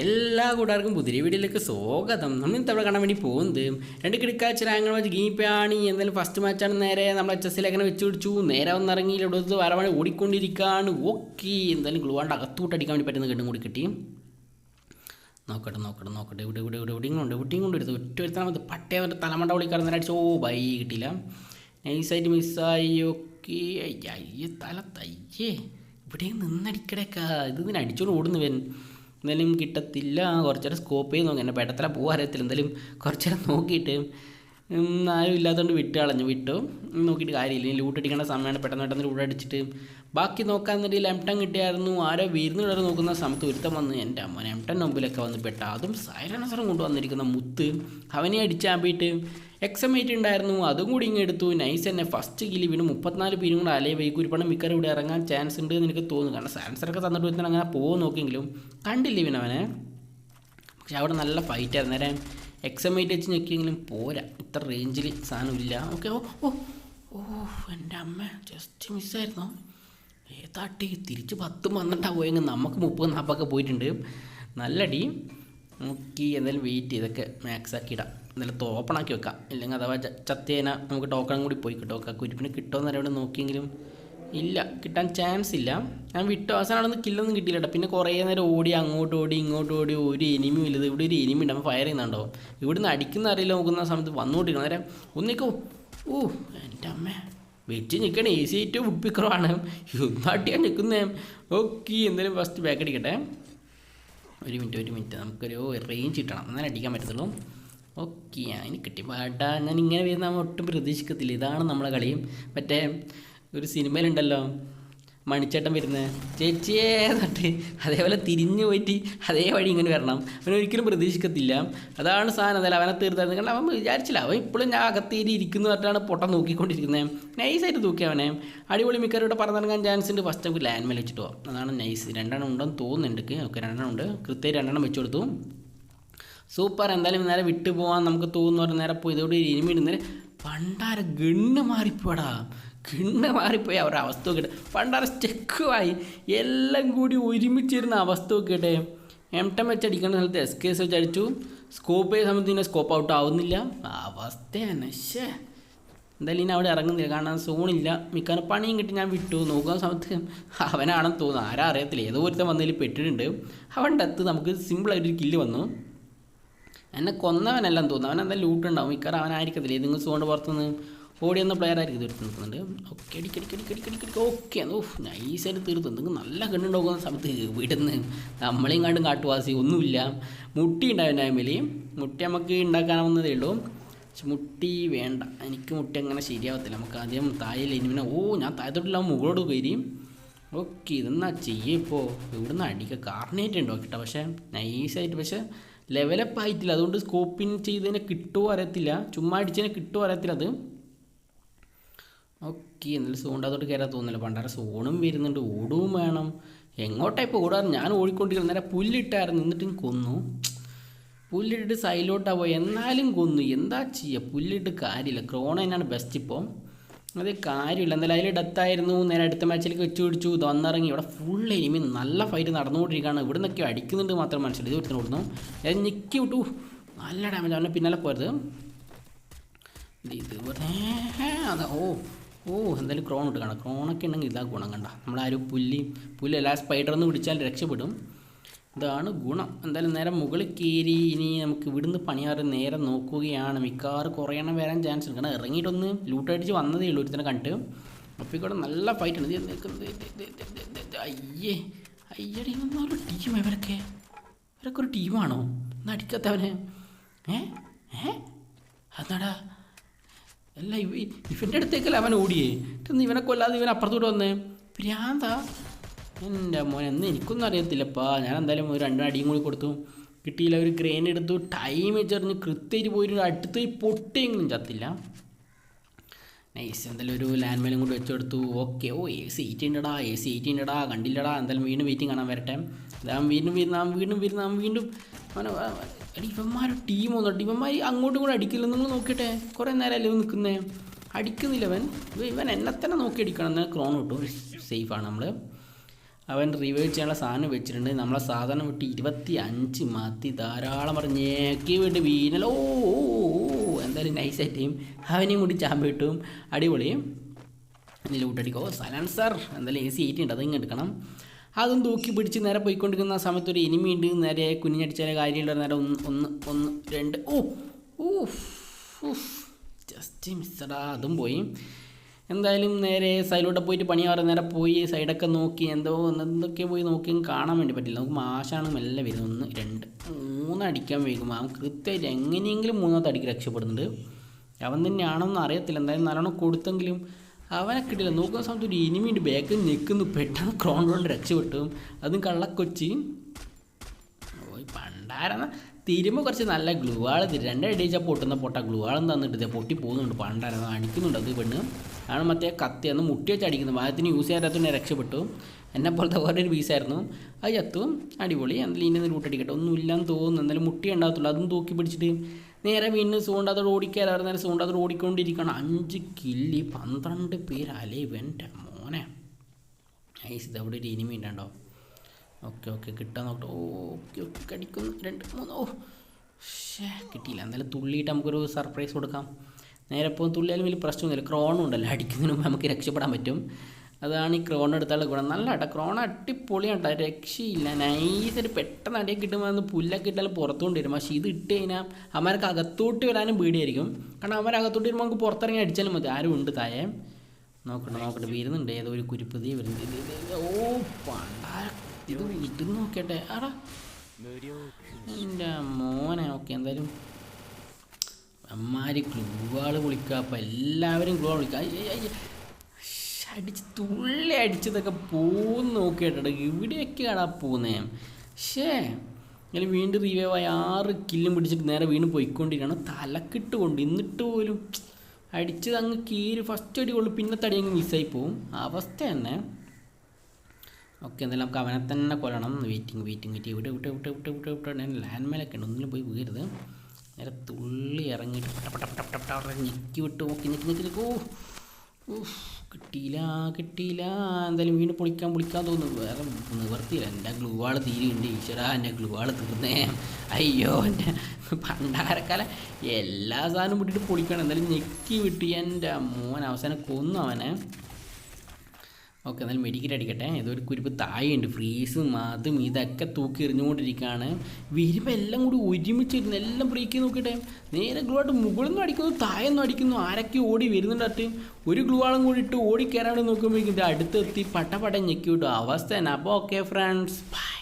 എല്ലാ കൂട്ടുകാർക്കും പുതിയ വീഡിയോയിലേക്ക് സ്വാഗതം. നമ്മൾ അവിടെ കാണാൻ വേണ്ടി പോകുന്നത് രണ്ട് കിടക്കാച്ചിരാങ്ങൾ വെച്ച് ഗീപ്പാണി എന്തായാലും ഫസ്റ്റ് മാച്ചാണ് നേരെ നമ്മൾ എച്ച് എസ് അങ്ങനെ വെച്ച് പിടിച്ചു. നേരെ വന്നിറങ്ങി ഇവിടെ നിന്ന് വരവാണ് ഓടിക്കൊണ്ടിരിക്കുകയാണ് ഓക്കെ എന്തായാലും ഗ്ലൂവാണ്ട് അകത്തോട്ട് അടിക്കാൻ വേണ്ടി പറ്റുന്ന കെട്ടും കൂടി കിട്ടി. നോക്കട്ടെ നോക്കട്ടെ നോക്കട്ടെ. ഇവിടെ ഇവിടെ ഇവിടെ എവിടെയും കൊണ്ട് എവിടെയും കൊണ്ട് എടുത്തു ഒറ്റ ഒരുത്താൽ മതി പട്ടേ വന്നിട്ട് തലമണ്ട വിളിക്കാറ് നേരെ ഓ ബൈ കിട്ടിയില്ല. നൈസായിട്ട് മിസ്സായി ഓക്കെ. അയ്യ തല തയ്യേ. ഇവിടെയും നിന്നടിക്കടേക്കാ. ഇത് ഇതിന് അടിച്ചോണ്ട് ഓടുന്നു വൻ എന്തായാലും കിട്ടത്തില്ല. കുറച്ചേരം സ്കോപ്പ് ചെയ്ത് നോക്കി. എന്നെ പെട്ടത്തല പോകാൻ അറിയത്തില്ല. എന്തായാലും കുറച്ചേരം നോക്കിയിട്ട് ആരും ഇല്ലാത്തതുകൊണ്ട് വിട്ട് കളഞ്ഞു. വിട്ടു. നോക്കിയിട്ട് കാര്യമില്ല. ലൂട്ട് അടിക്കേണ്ട സമയമാണ്. പെട്ടെന്ന് പെട്ടെന്ന് ലൂട്ട് അടിച്ചിട്ട്. ബാക്കി നോക്കാൻ വേണ്ടി ലെംടൺ കിട്ടിയായിരുന്നു. ആരോ വീരുന്നുള്ളവർ നോക്കുന്ന സമയത്ത് ഒരുത്തം വന്ന് എന്റെ അമ്മ ലെംടൺ മുമ്പിലൊക്കെ വന്ന് പെട്ട. അതും സൈലൻസറും കൊണ്ടുവന്നിരിക്കുന്ന മുത്ത് അവനെ അടിച്ചാമ്പിയിട്ട് എക്സമേറ്റ് ഉണ്ടായിരുന്നു അതും കൂടി ഇങ്ങ് എടുത്തു. നൈസ് തന്നെ. ഫസ്റ്റ് കിലി വീണ് മുപ്പത്തിനാല് പേരും കൂടെ അലേ പണം മിക്കർ ഇവിടെ ഇറങ്ങാൻ ചാൻസ് ഉണ്ട് എന്ന് എനിക്ക് തോന്നുന്നു. കാരണം സാൻസറൊക്കെ തന്നിട്ട് വരുന്ന അങ്ങനെ പോകും നോക്കിയെങ്കിലും കണ്ടില്ല ഇവനവനെ പക്ഷെ അവിടെ നല്ല ഫൈറ്റ് ആയിരുന്നു. നേരെ എയ്റ്റ് വെച്ച് ഞെക്കിയെങ്കിലും പോരാ. ഇത്ര റേഞ്ചിൽ സാധനമില്ല ഓക്കെ ഓ ഓ ഓ എന്റെ അമ്മ. ജസ്റ്റ് മിസ്സായിരുന്നു ഏതാട്ടി? തിരിച്ച് പത്തും പന്ത്രണ്ടാ പോയെങ്കിൽ നമുക്ക് മുപ്പത് നാൽപ്പൊക്കെ പോയിട്ടുണ്ട്. നല്ല അടി. നോക്കി എന്തായാലും വെയിറ്റ് ചെയ്തൊക്കെ മാക്സ് ആക്കി ഇടാം. എന്തായാലും തോപ്പണാക്കി വെക്കാം. ഇല്ലെങ്കിൽ അഥവാ ചത്തേന നമുക്ക് ടോക്കൺ കൂടി പോയി കിട്ടും. കുരിപ്പിന് കിട്ടുമെന്ന് അറിയാണ്ട് നോക്കിയെങ്കിലും ഇല്ല. കിട്ടാൻ ചാൻസ് ഇല്ല. ഞാൻ വിട്ടു. അവസാനം അവിടെ നിന്ന് കില്ലൊന്നും കിട്ടിയില്ല കേട്ടോ പിന്നെ കുറേ നേരം ഓടി അങ്ങോട്ട് ഓടി ഇങ്ങോട്ട് ഓടി ഒരു എനിമി ഇല്ലത് ഇവിടെ ഒരു എനിമി ഉണ്ടാകുമ്പോൾ ഫയർ ചെയ്യുന്നുണ്ടോ? ഇവിടുന്ന് അടിക്കുന്ന അറിയില്ല നോക്കുന്ന സമയത്ത് വന്നുകൊണ്ടിരിക്കണം. നേരം ഒന്നിക്കോ ഓ എന്റെ അമ്മ. വെച്ച് നിൽക്കണ. എ സി ഏറ്റവും ഉപ്പിക്കുറവാണ്. ഒന്നാട്ടിയാൻ നിൽക്കുന്നേ. ഓക്കെ എന്തായാലും ഫസ്റ്റ് ബാക്ക് അടിക്കട്ടെ. ഒരു മിനിറ്റ് ഒരു മിനിറ്റ് നമുക്കൊരു റേഞ്ച് കിട്ടണം. അങ്ങനെ അടിക്കാൻ പറ്റത്തുള്ളൂ. ഓക്കെ അതിന് കിട്ടി. പാട്ടാ ഞാൻ ഇങ്ങനെ വരുന്ന ഒട്ടും പ്രതീക്ഷിക്കത്തില്ല. ഇതാണ് നമ്മളെ കളിയും. മറ്റേ ഒരു സിനിമയിലുണ്ടല്ലോ മണിച്ചേട്ടൻ വരുന്നത് ചേച്ചിയേ തട്ട് അതേപോലെ തിരിഞ്ഞു പോയിട്ട് അതേ വഴി ഇങ്ങനെ വരണം. അവൻ ഒരിക്കലും പ്രതീക്ഷിക്കത്തില്ല. അതാണ് സാധനം. അതല്ല അവനെ തീർത്തായിരുന്നു. കാരണം അവൻ വിചാരിച്ചില്ല. അവൻ ഇപ്പോഴും ഞാൻ അകത്തേരി ഇരിക്കുന്നു പറഞ്ഞിട്ടാണ് പൊട്ടം നോക്കിക്കൊണ്ടിരിക്കുന്നത് നൈസായിട്ട് തൂക്കി അവനെ. അടിപൊളി മിക്കവരുടെ പറഞ്ഞിറങ്ങാൻ ചാൻസ് ഉണ്ട്. ഫസ്റ്റ് നമുക്ക് ലാൻഡ് മേൽ വെച്ചിട്ട് പോകാം അതാണ് നൈസ് രണ്ടെണ്ണം ഉണ്ടെന്ന് തോന്നുന്നുണ്ട്. ഓക്കെ രണ്ടെണ്ണം ഉണ്ട്. കൃത്യം രണ്ടെണ്ണം വെച്ച് കൊടുത്തു. സൂപ്പർ. എന്തായാലും നേരെ വിട്ടു പോകാൻ നമുക്ക് തോന്നുന്നു. നേരെ പോയി. ഇതോടെ ഇനിമി ഇടുന്നേരം പണ്ടാര ഗണ്ണ് മാറിപ്പോടാ ഗണ്ണ് മാറിപ്പോയി. അവരുടെ അവസ്ഥ നോക്കട്ടെ പണ്ടാര സ്റ്റെക്കുമായി എല്ലാം കൂടി ഒരുമിച്ചിരുന്ന അവസ്ഥ നോക്കട്ടെ എം ടെം വെച്ച് അടിക്കേണ്ട സ്ഥലത്ത് എസ് കെ എസ് വെച്ച് അടിച്ചു. സ്കോപ്പ് ചെയ്ത സമയത്ത് ഇതിന്റെ സ്കോപ്പ് ഔട്ട് ആവുന്നില്ല. അവസ്ഥയാണ് ശേ എന്തായാലും ഇനി അവിടെ ഇറങ്ങുന്നില്ല. കാരണം സോണില്ല മിക്കവാറും പണിയും കിട്ടി. ഞാൻ വിട്ടു. നോക്കുന്ന സമയത്ത് അവനാണെന്ന് തോന്നുന്നു. ആരാ അറിയത്തില്ല. ഏതോ ഒരുത്തൻ വന്നതിൽ പെട്ടിട്ടുണ്ട്. അവന്റെ അടുത്ത് നമുക്ക് സിമ്പിളായിട്ടൊരു കില്ല് വന്നു. എന്നെ കൊന്നവനെല്ലാം തോന്നുന്നു. അവൻ എന്തായാലും ലൂട്ട് ഉണ്ടാവും? മിക്കവാറും അവനായിരിക്കത്തില്ല ഏതെങ്കിലും സോണിന്റെ പുറത്തുനിന്ന്? ഓടി വന്ന പ്ലെയർ ആയിരിക്കും തീർത്ത് നിൽക്കുന്നുണ്ട് ഓക്കെ അടിക്ക് അടിക്ക് അടിക്ക് അടിക്ക് അടിക്ക് ഓക്കെ ഓഫ് നൈസായിട്ട് തീർത്ത്. എന്തെങ്കിലും നല്ല കണ്ണുണ്ടാകുന്ന സമയത്ത് വിടുന്ന് നമ്മളെയും കണ്ടും കാട്ടുവാസി ഒന്നുമില്ല. മുട്ടി ഉണ്ടാവും ടൈമിൽ മുട്ടി നമുക്ക് ഉണ്ടാക്കാനാവുന്നതേ ഉള്ളൂ. മുട്ടി വേണ്ട. എനിക്ക് മുട്ടി അങ്ങനെ ശരിയാവത്തില്ല. നമുക്ക് ആദ്യം താഴെ പിന്നെ ഓ ഞാൻ താഴത്തോട്ടില്ല മുകളോട് കയറി. ഓക്കെ ഇതെന്നാ ചെയ്യേ ഇപ്പോൾ ഇവിടുന്ന് അടിക്കുക കാർണേറ്റ് ഉണ്ടോ കിട്ടാം പക്ഷേ നൈസായിട്ട് പക്ഷേ ലെവലപ്പ് ആയിട്ടില്ല. അതുകൊണ്ട് സ്കോപ്പിൻ ചെയ്തതിനെ കിട്ടുമോ അറിയത്തില്ല. ചുമ്മാ അടിച്ചതിനെ കിട്ടുമോ അറിയത്തില്ല അത്. ഓക്കെ എന്നാലും സോണിന്റെ അതോട്ട് കയറാൻ തോന്നുന്നില്ല. പണ്ടാര സോണും വരുന്നുണ്ട്. ഓടുകയും വേണം. എങ്ങോട്ടാ ഇപ്പോൾ ഓടാറ്? ഞാൻ ഓടിക്കൊണ്ടിരിക്കുന്നത് നേരെ പുല്ലിട്ടായിരുന്നു. എന്നിട്ടും കൊന്നു. പുല്ലിട്ടിട്ട് സൈലോട്ടാണ് പോയി. എന്നാലും കൊന്നു. എന്താ ചെയ്യുക പുല്ലിട്ട് കാര്യമില്ല. ക്രോണ തന്നെയാണ് ബെസ്റ്റ് ഇപ്പോൾ അത് കാര്യമില്ല. എന്തായാലും അതിൽ ഡെത്തായിരുന്നു. നേരെ അടുത്ത മാച്ചിലേക്ക് വെച്ച് പിടിച്ചു. തന്നിറങ്ങി ഇവിടെ ഫുൾ എനിമി നല്ല ഫൈറ്റ് നടന്നുകൊണ്ടിരിക്കുകയാണ്. ഇവിടെ നിന്നൊക്കെ അടിക്കുന്നുണ്ട് മാത്രം മനസ്സിലായി. ഇത് ഒരുത്തിന് ഓടുന്നു. അതായത് ഞെക്കി വിട്ടു. നല്ല ഡാമേജ് അവനെ പിന്നാലെ പോയത്. ഇത് അതാ ഓ ഓ എന്തായാലും ക്രോൺ ഇട്ട് കാണാം. ക്രോണൊക്കെ ഉണ്ടെങ്കിൽ ഇതാ ഗുണം കണ്ട. നമ്മളാരും പുല്ലി പുല്ല് എല്ലാ സ്പൈഡറൊന്ന് പിടിച്ചാൽ രക്ഷപ്പെടും. ഇതാണ് ഗുണം. എന്തായാലും നേരെ മുകളിൽ കയറി ഇനി നമുക്ക് ഇവിടുന്ന് പണിയാറ് നേരെ നോക്കുകയാണ്. മിക്കവാറും കുറയണം വരാൻ ചാൻസ് ഉണ്ട്. കാരണം ഇറങ്ങിയിട്ടൊന്ന് ലൂട്ടടിച്ച് വന്നതേ ഉള്ളൂ ഒരുത്തനെ കണ്ട്. അപ്പോൾ ഇവിടെ നല്ല ഫൈറ്റ് ഉണ്ട്. നിൽക്കുന്നത് അയ്യേ. അയ്യടി ഒരു ടീം ഇവരൊക്കെ? ഇവരൊക്കെ ഒരു ടീമാണോ എന്നാ അടിക്കാത്തവനെ. ഏ? ഏ? അതാടാ അല്ല ഇവ ഇവന്റെ അടുത്തേക്കല്ല അവൻ ഓടിയേ? ഇവനെ കൊല്ലാതെ ഇവൻ അപ്പുറത്തോട്ട് വന്നേ? ഭ്രാന്താ എന്റെ മോൻ എന്ന് എനിക്കൊന്നും അറിയത്തില്ലപ്പാ. ഞാൻ എന്തായാലും ഒരു രണ്ടും അടിയും കൂടി കൊടുത്തു. കിട്ടിയില്ല ഒരു ഗ്രേൻ എടുത്തു. ടൈം വെച്ചറിഞ്ഞ് കൃത്യമായിട്ട് പോയി അടുത്ത് പൊട്ടിയെങ്കിലും ചത്തില്ല. നൈസ് എന്തായാലും ഒരു ലാൻഡ് മൈലും കൂടി വെച്ചെടുത്തു. ഓക്കെ ഓ എ സി എയ്റ്റി ഉണ്ടടാ എ സി എയ്റ്റി ഉണ്ടടാ. കണ്ടില്ലടാ. എന്തായാലും വീണ്ടും വെയിറ്റിംഗ് കാണാൻ വരട്ടെ. ഞാൻ വീണ്ടും വീണ്ടും വീണ്ടും. വരുന്ന അവൻ വീണ്ടും അവനെ ടീം ഒന്നും ഇവന്മാർ അങ്ങോട്ടും കൂടെ അടിക്കില്ല നിങ്ങൾ നോക്കിയിട്ടെ. കുറേ നേരമല്ലേ നിൽക്കുന്നേ അടിക്കുന്നില്ല അവൻ ഇവൻ എന്നെ തന്നെ നോക്കി അടിക്കണം. എന്നാൽ ക്രോൺ കിട്ടും സേഫാണ് നമ്മൾ അവൻ റിവൈവ് ചെയ്യാനുള്ള സാധനം വെച്ചിട്ടുണ്ട്. നമ്മളെ സാധനം വിട്ട് ഇരുപത്തി അഞ്ച് മത്തി ധാരാളം പറഞ്ഞേക്കി വിട്ട് വീണല്ലോ. ഓ എന്തായാലും നൈസായിട്ട് ചെയ്യും അവനെയും കൂടി ചാമ്പ് കിട്ടും. അടിപൊളി. ഇതിൽ വിട്ടടിക്കോ സലൻസർ എന്തായാലും എ സി എയ്റ്റി ഉണ്ട്. അതിങ്ങ് എടുക്കണം. അതും തൂക്കി പിടിച്ച് നേരെ പോയിക്കൊണ്ടിരിക്കുന്ന സമയത്ത് ഒരു എനിമി ഉണ്ട്. നേരെ കുഞ്ഞടിച്ചാലെ കാര്യമില്ല നേരെ ഒന്ന് ഒന്ന് ഒന്ന് രണ്ട്. ഓ ഊഫ് ജസ്റ്റ് മിസ്സടാ അതും പോയി. എന്തായാലും നേരെ സൈഡിലോട്ട് പോയിട്ട് പണി പണിയാറ് നേരെ പോയി സൈഡൊക്കെ നോക്കി എന്തോ എന്തൊക്കെ പോയി നോക്കി കാണാൻ വേണ്ടി പറ്റില്ല. നമുക്ക് മാഷാണ് മെല്ലെ വരുന്നത്. ഒന്ന് രണ്ട് മൂന്നടിക്കാൻ വൈകും. അവൻ കൃത്യമായിട്ട് എങ്ങനെയെങ്കിലും മൂന്നാമത്തെ അടിക്ക് രക്ഷപ്പെടുന്നുണ്ട്. അവൻ തന്നെയാണെന്ന് അറിയത്തില്ല. എന്തായാലും നല്ലോണം കൊടുത്തെങ്കിലും അവനെ കിട്ടില്ല. നോക്കുന്ന സമയത്ത് ഒരു ഇനിമിയുണ്ട്. ബാക്കിൽ നിൽക്കുന്നു. പെട്ടെന്ന് ക്രോൺ കൊണ്ട് രക്ഷപ്പെട്ടു. അതും കള്ളക്കൊച്ചി. പണ്ടാരെന്ന തിരുമ്പ് കുറച്ച് നല്ല ഗ്ലൂവാൾ രണ്ട് അടിച്ചാൽ പൊട്ടുന്ന പൊട്ട ഗ്ലൂവാളും തന്നിട്ട് ഇതേ പൊട്ടി പോകുന്നുണ്ട്. പണ്ടാരെന്ന് അടിക്കുന്നുണ്ട് അത് പെണ്ണ്. ആണ് മറ്റേ കത്തി അന്ന് മുട്ടി വെച്ച് അടിക്കുന്നത്. ഭാഗത്തിന് യൂസ് ചെയ്യാത്തതിനെ രക്ഷപ്പെട്ടു. എന്നെ പോലത്തെ വേറെ ഒരു പീസായിരുന്നു അത് ചത്തു. അടിപൊളി. എന്തായാലും ഇനി റൂട്ടടിക്കട്ടെ ഒന്നും ഇല്ലാന്ന് തോന്നുന്നു. എന്തായാലും മുട്ടി ഉണ്ടാകത്തുള്ളൂ. അതും തൂക്കി പിടിച്ചിട്ട് നേരെ വീണ്ടും സൂണ്ടാത്തോട് ഓടിക്കാറ് നേരെ സൂണ്ടാത്തോട് ഓടിക്കൊണ്ടിരിക്കണം അഞ്ച് കില്ലി പന്ത്രണ്ട് പേര് അലേ വെന്റെ മോനെ. ഐസ് ഇത് അവിടെ ഒരു ഇനിമി ഉണ്ടോ ഓക്കെ ഓക്കെ കിട്ടാൻ നോക്കട്ടെ. ഓക്കെ ഓക്കെ കടിക്കുന്നു. രണ്ട് മൂന്ന് ഓ ഷേ കിട്ടിയില്ല. എന്തായാലും തുള്ളിയിട്ട് നമുക്കൊരു സർപ്രൈസ് കൊടുക്കാം. നേരെ ഇപ്പോൾ തുള്ളിയാലും വലിയ പ്രശ്നമൊന്നുമില്ല. ക്രോണും ഉണ്ടല്ലോ അടിക്കുന്നതിന് മുമ്പ് നമുക്ക് രക്ഷപ്പെടാൻ പറ്റും. അതാണ് ഈ ക്രോൺ എടുത്താലുള്ള ഗുണം നല്ല കേട്ടോ ക്രോൺ അടിപൊളിയാണ് രക്ഷയില്ല. നൈസായിട്ട് പെട്ടെന്ന് അടിയൊക്കെ കിട്ടുമ്പോൾ അന്ന് പുല്ലൊക്കെ ഇട്ടാൽ പുറത്തുകൊണ്ട് വരും പക്ഷേ ഇത് ഇട്ട് കഴിഞ്ഞാൽ അവന്മാർക്ക് അകത്തോട്ട് വരാനും പേടിയായിരിക്കും. കാരണം അവന്മാർ അകത്തോട്ട് വരുമ്പോൾ നമുക്ക് പുറത്തിറങ്ങി അടിച്ചാലും മതി. ആരും ഉണ്ട് താഴെ. നോക്കട്ടെ നോക്കട്ടെ. വരുന്നുണ്ട്. ഏതോ ഒരു കുരുപ്പതി വരുന്നുണ്ട്. ഓ പണ്ടാര ഇത് ഇത് നോക്കട്ടെ ആടാ. എന്റെ മോനെ ഓക്കെ എന്തായാലും. അമ്മാര് ഗ്ലൂവാൾ വിളിക്കുക അപ്പം എല്ലാവരും ഗ്ലൂ വിളിക്കുക അടിച്ച് തുള്ളി അടിച്ചതൊക്കെ പോകുന്ന നോക്കിയിട്ടുണ്ട് ഇവിടെയൊക്കെയാണ് ആ പോകുന്നേ ഷേ ഇങ്ങനെ വീണ്ടും റിവൈവ് ആയി ആറ് കില്ലും പിടിച്ചിട്ട് നേരെ വീണ്ടും പോയിക്കൊണ്ടിരിക്കുകയാണ്. തലക്കിട്ട് കൊണ്ട് എന്നിട്ട് പോലും. അടിച്ചത് അങ്ങ് കീര് ഫസ്റ്റ് അടി കൊള്ളു പിന്നെ തടി അങ്ങ് മിസ്സായി പോവും. അവസ്ഥ തന്നെ. ഓക്കെ എന്തായാലും നമുക്ക് അവനെ തന്നെ കൊല്ലണം. വെയിറ്റിംഗ് വെയിറ്റിംഗ് വെയിറ്റ് ഇവിടെ വിട്ട് വിട്ട് വിട്ട് വിട്ട് വിട്ട് ഞാൻ ലാൻഡ് മേലൊക്കെ ഉണ്ട്. ഒന്നിലും പോയി വീഴരുത്. നേരെ തുള്ളി ഇറങ്ങിയിട്ട് പട്ട പട്ട പട്ട പട്ട അവിടെ ഞെക്കി വിട്ട് നോക്കി. ഞെക്കി ഞെക്കി നിൽക്കൂ ഊഫ്, കിട്ടിയില്ല കിട്ടിയില്ല. എന്തായാലും വീണ്ടും പൊളിക്കാൻ പൊളിക്കാൻ തോന്നുന്നു. വേറെ നിവർത്തിയില്ല. എന്റെ ഗ്ലൂ വാൾ തീരുന്നുണ്ട് ഈശ്വരാ എന്റെ ഗ്ലൂ തീർന്നേ. അയ്യോ എന്റെ പണ്ടാരക്കാല എല്ലാ സാധനവും വിട്ടിട്ട് പൊളിക്കണം. എന്തായാലും ഞെക്കി വിട്ടി എന്റെ മോൻ അവസാനം കൊന്നു അവനെ. ഓക്കെ എന്നാലും മെഡിക്കറ്റ് അടിക്കട്ടെ. ഇതൊരു കുരിപ്പ് താഴെയുണ്ട്. ഫ്രീസും അതും ഇതൊക്കെ തൂക്കി എറിഞ്ഞുകൊണ്ടിരിക്കുകയാണ്. വരുമ്പോൾ എല്ലാം കൂടി ഒരുമിച്ചിരുന്ന് എല്ലാം ബ്രേക്ക് നോക്കട്ടെ നേരെ ഗ്ലൂ ആയിട്ട് മുകളിൽ അടിക്കുന്നു താഴെന്നും അടിക്കുന്നു. ആരൊക്കെ ഓടി വരുന്നുണ്ടായിട്ട് ഒരു ഗ്ലൂ ആളും കൂടി ഇട്ട് ഓടി കയറാണ്ട് നോക്കുമ്പോഴേക്കും ഇത് അടുത്തെത്തി പട്ട ഞെക്കി വിട്ടു അവസ്ഥ തന്നെ. അപ്പോൾ ഓക്കെ ഫ്രണ്ട്സ് ബൈ